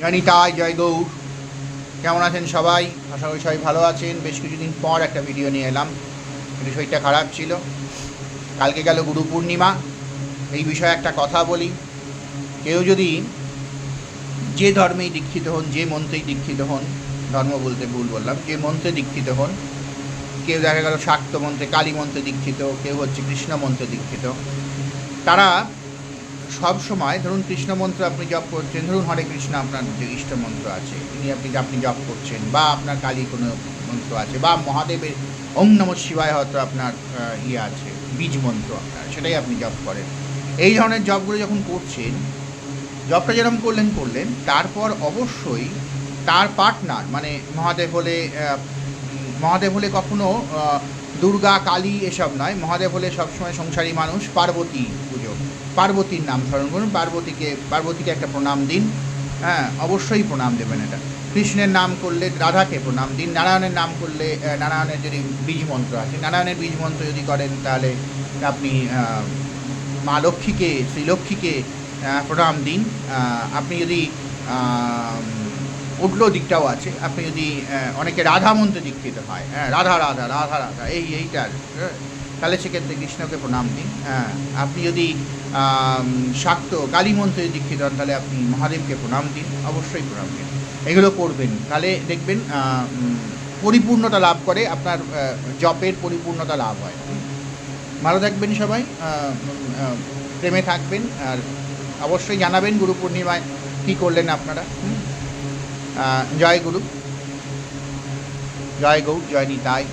জানি তাই জয় গৌর কেমন আছেন সবাই? আশা করি সবাই ভালো আছেন। বেশ কিছুদিন পর একটা ভিডিও নিয়ে এলাম। একটু শরীরটা খারাপ ছিল। কালকে গেল গুরু পূর্ণিমা। এই বিষয়ে একটা কথা বলি। কেউ যদি যে ধর্মেই দীক্ষিত হন, যে মন্ত্রেই দীক্ষিত হন, ধর্ম বলতে ভুল বললাম, যে মন্ত্রে দীক্ষিত হন, কেউ দেখা গেল শাক্ত মন্ত্রে, কালী মন্ত্রে দীক্ষিত, কেউ হচ্ছে কৃষ্ণ মন্ত্রে দীক্ষিত, তারা সব সময়, ধরুন কৃষ্ণ মন্ত্র আপনি জপ করছেন, ধরুন হরে কৃষ্ণ আপনার যে ইষ্ট মন্ত্র আছে তিনি আপনি আপনি জপ করছেন, বা আপনার কালী কোনো মন্ত্র আছে, বা মহাদেবের ওম নম শিবায় হয়তো আপনার ইয়ে আছে, বীজ মন্ত্র আপনার, সেটাই আপনি জপ করেন। এই ধরনের জপগুলো যখন করছেন জবটা যেরকম করলেন করলেন, তারপর অবশ্যই তার পার্টনার মানে মহাদেব হলে মহাদেব হলে কখনো দুর্গা, কালী এসব নয়, মহাদেব হলে সবসময় সংসারী মানুষ, পার্বতী পার্বতীর নাম স্মরণ করুন পার্বতীকে পার্বতীকে একটা প্রণাম দিন। হ্যাঁ অবশ্যই প্রণাম দেবেন এটা। কৃষ্ণের নাম করলে রাধাকে প্রণাম দিন। নারায়ণের নাম করলে নারায়ণের যদি বীজ মন্ত্র আছে নারায়ণের বীজ মন্ত্র যদি করেন তাহলে আপনি মা লক্ষ্মীকে শ্রীলক্ষ্মীকে প্রণাম দিন। আপনি যদি উল্টো দিকটাও আছে আপনি যদি অনেকে রাধা মন্ত্রে দীক্ষিত হয়। হ্যাঁ রাধা রাধা রাধা রাধা এই এইটার হ্যাঁ, তাহলে সেক্ষেত্রে কৃষ্ণকে প্রণাম দিন হ্যাঁ আপনি যদি শাক্ত কালী মন্ত্রে দীক্ষিত হন, তাহলে আপনি মহাদেবকে প্রণাম দিন, অবশ্যই প্রণাম দিন এগুলো করবেন। তাহলে দেখবেন পরিপূর্ণতা লাভ করে, আপনার জপের পরিপূর্ণতা লাভ হয়। ভালো থাকবেন সবাই প্রেমে থাকবেন, আর অবশ্যই জানাবেন গুরু পূর্ণিমায় কী করলেন আপনারা জয় গুরু। জয় গৌর জয় নিতাই।